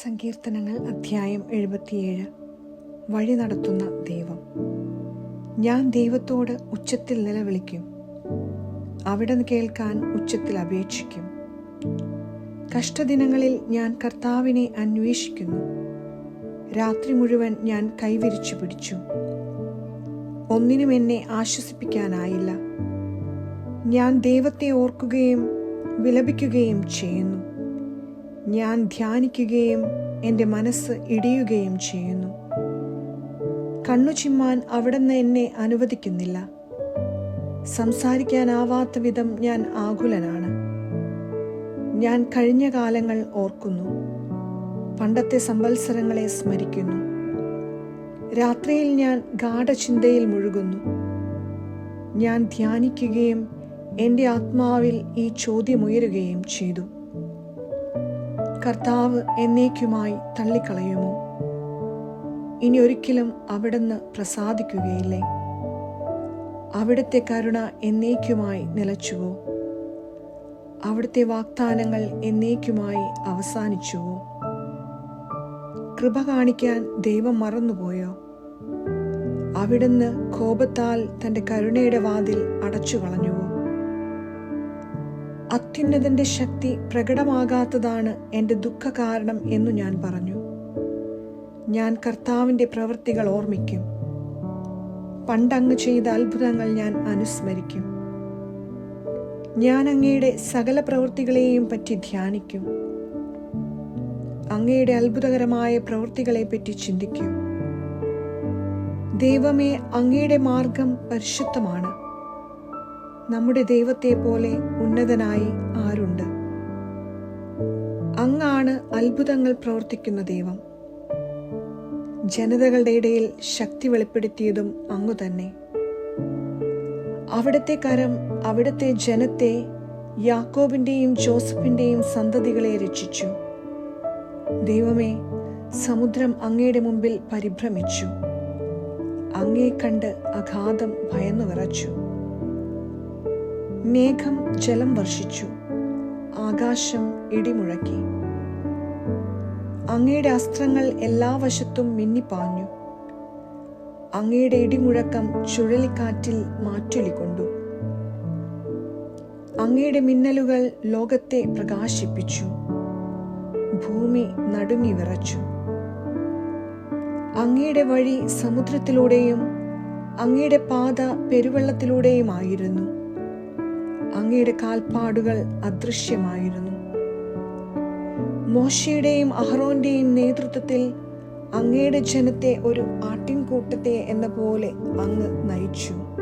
സങ്കീർത്തനങ്ങൾ അധ്യായം എഴുപത്തിയേഴ്. വഴി നടത്തുന്ന ദൈവം. ഞാൻ ദൈവത്തോട് ഉച്ചത്തിൽ നിലവിളിക്കും. അവിടെ കേൾക്കാൻ ഉച്ചത്തിൽ അപേക്ഷിക്കും. കഷ്ടദിനങ്ങളിൽ ഞാൻ കർത്താവിനെ അന്വേഷിക്കുന്നു. രാത്രി മുഴുവൻ ഞാൻ കൈവിരിച്ചു പിടിച്ചു. ഒന്നിനും എന്നെ ആശ്വസിപ്പിക്കാനായില്ല. ഞാൻ ദൈവത്തെ ഓർക്കുകയും വിലപിക്കുകയും ചെയ്യുന്നു. ഞാൻ ധ്യാനിക്കുകയും എന്റെ മനസ്സ് ഇടിയുകയും ചെയ്യുന്നു. കണ്ണു ചിമ്മാൻ അവിടുന്ന് എന്നെ അനുവദിക്കുന്നില്ല. സംസാരിക്കാനാവാത്ത വിധം ഞാൻ ആകുലനാണ്. ഞാൻ കഴിഞ്ഞ കാലങ്ങൾ ഓർക്കുന്നു. പണ്ടത്തെ സംവത്സരങ്ങളെ സ്മരിക്കുന്നു. രാത്രിയിൽ ഞാൻ ഗാഠചിന്തയിൽ മുഴുകുന്നു. ഞാൻ ധ്യാനിക്കുകയും എന്റെ ആത്മാവിൽ ഈ ചോദ്യമുയരുകയും ചെയ്തു. കർത്താവ് എന്നേക്കുമായി തള്ളിക്കളയുമോ? ഇനി ഒരിക്കലും അവിടുന്ന് പ്രസാദിക്കുകയില്ലേ? അവിടുത്തെ കരുണ എന്നേക്കുമായി നിലച്ചുവോ? അവിടുത്തെ വാഗ്ദാനങ്ങൾ എന്നേക്കുമായി അവസാനിച്ചുവോ? കൃപ കാണിക്കാൻ ദൈവം മറന്നുപോയോ? അവിടുന്ന് കോപത്താൽ തന്റെ കരുണയുടെ വാതിൽ അടച്ചു കളഞ്ഞുവോ അത്യുന്നതന്റെ ശക്തി പ്രകടമാകാത്തതാണ് എന്റെ ദുഃഖ കാരണം എന്നു ഞാൻ പറഞ്ഞു. ഞാൻ കർത്താവിന്റെ പ്രവൃത്തികൾ ഓർമ്മിക്കും. പണ്ടങ്ങ് ചെയ്ത അത്ഭുതങ്ങൾ ഞാൻ അനുസ്മരിക്കും. ഞാൻ അങ്ങയുടെ സകല പ്രവൃത്തികളെയും പറ്റി ധ്യാനിക്കും. അങ്ങയുടെ അത്ഭുതകരമായ പ്രവൃത്തികളെ പറ്റി ചിന്തിക്കും. ദൈവമേ അങ്ങയുടെ മാർഗം പരിശുദ്ധമാണ്. നമ്മുടെ ദൈവത്തെ പോലെ ഉന്നതനായി ആരുണ്ട്? അങ്ങാണ് അത്ഭുതങ്ങൾ പ്രവർത്തിക്കുന്ന ദൈവം. ജനതകളുടെ ഇടയിൽ ശക്തി വെളിപ്പെടുത്തിയതും അങ്ങു തന്നെ. അവിടുത്തെ കരം അവിടുത്തെ ജനത്തെ യാക്കോബിന്റെയും ജോസഫിന്റെയും സന്തതികളെ രക്ഷിച്ചു. ദൈവമേ സമുദ്രം അങ്ങയുടെ മുമ്പിൽ പരിഭ്രമിച്ചു. അങ്ങേ കണ്ട് അഗാധം ഭയന്നു വിറച്ചു. മേഘം ജലം വർഷിച്ചു. ആകാശം ഇടിമുഴക്കി. അങ്ങയുടെ അസ്ത്രങ്ങൾ എല്ലാ വശത്തും മിന്നിപ്പാഞ്ഞു. അങ്ങയുടെ ഇടിമുഴക്കം ചുഴലിക്കാറ്റിൽ മാറ്റൊലിക്കൊണ്ടു അങ്ങയുടെ മിന്നലുകൾ ലോകത്തെ പ്രകാശിപ്പിച്ചു. ഭൂമി നടുങ്ങി വിറച്ചു. അങ്ങയുടെ വഴി സമുദ്രത്തിലൂടെയും അങ്ങയുടെ പാത പെരുവെള്ളത്തിലൂടെയുമായിരുന്നു. അങ്ങയുടെ കാൽപ്പാടുകൾ അദൃശ്യമായിരുന്നു. മോശയുടെയും അഹ്റോന്റെയും നേതൃത്വത്തിൽ അങ്ങയുടെ ജനത്തെ ഒരു ആട്ടിൻകൂട്ടത്തെ എന്ന പോലെ അങ്ങ് നയിച്ചു.